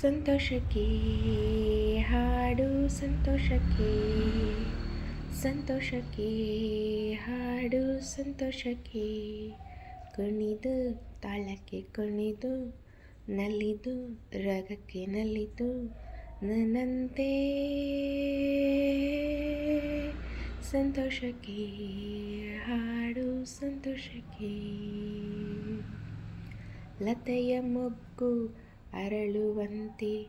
ಸಂತೋಷಕ್ಕೆ, ಹಾಡು ಸಂತೋಷಕ್ಕೆ ಸಂತೋಷಕ್ಕೆ, ಹಾಡು ಸಂತೋಷಕ್ಕೆ, ಕುಣಿದು ತಾಳಕ್ಕೆ ಕುಣಿದು, ನಲಿದು ರಗಕ್ಕೆ ನಲಿದು ನನಂತೆ ಸಂತೋಷಕ್ಕೆ, ಹಾಡು ಸಂತೋಷಕ್ಕೆ, ಲತೆಯ ಮೊಗ್ಗು ಅರಳುವಂತೆ,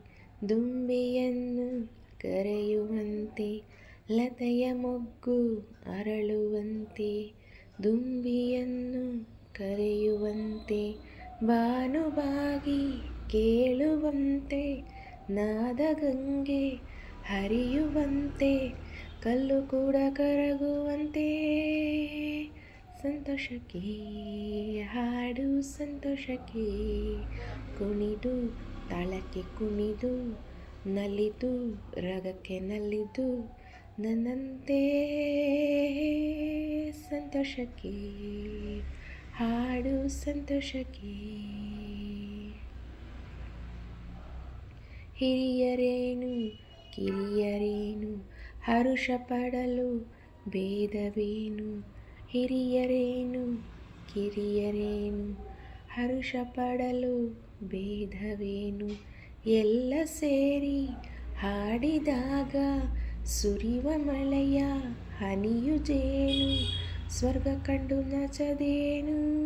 ದುಂಬಿಯನ್ನು ಕರೆಯುವಂತೆ, ಲತೆಯ ಮೊಗ್ಗು ಅರಳುವಂತೆ, ದುಂಬಿಯನ್ನು ಕರೆಯುವಂತೆ ಬಾನುಬಾಗಿ ಕೇಳುವಂತೆ, ನಾದಗಂಗೆ ಹರಿಯುವಂತೆ, ಕಲ್ಲು ಕೂಡ ಕರಗುವಂತೆ. ಸಂತೋಷಕ್ಕೆ ಹಾಡು, ಸಂತೋಷಕ್ಕೆ ಕುಣಿದು, ತಾಳಕ್ಕೆ ಕುಣಿದು, ನಲಿದು, ರಗಕ್ಕೆ ನಲಿದು, ನನ್ನಂತೆ ಸಂತೋಷಕ್ಕೆ, ಹಾಡು ಸಂತೋಷಕ್ಕೆ. ಹಿರಿಯರೇನು, ಕಿರಿಯರೇನು, ಹರುಷ ಪಡಲು ಭೇದವೇನು? ಹಿರಿಯರೇನು, ಕಿರಿಯರೇನು ಹರುಷ ಪಡಲು ಭೇದವೇನು? ಎಲ್ಲ ಸೇರಿ ಹಾಡಿದಾಗ ಸುರಿವ ಮಳೆಯ ಹನಿಯು ಜೇನು, ಸ್ವರ್ಗ ಕಂಡು ನಚದೇನು?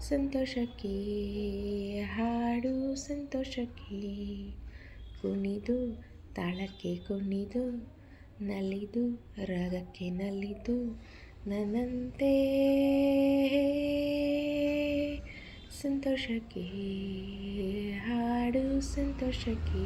ಸಂತೋಷಕ್ಕೆ ಹಾಡು ಸಂತೋಷಕ್ಕೆ, ಕುಣಿದು ತಾಳಕ್ಕೆ ಕುಣಿದು, ನಲಿದು ರಾಗಕ್ಕೆ ನಲಿದು, ನನ್ನಂತೆ. ಸಂತೋಷಕ್ಕೆ ಹಾಡು ಸಂತೋಷಕ್ಕೆ.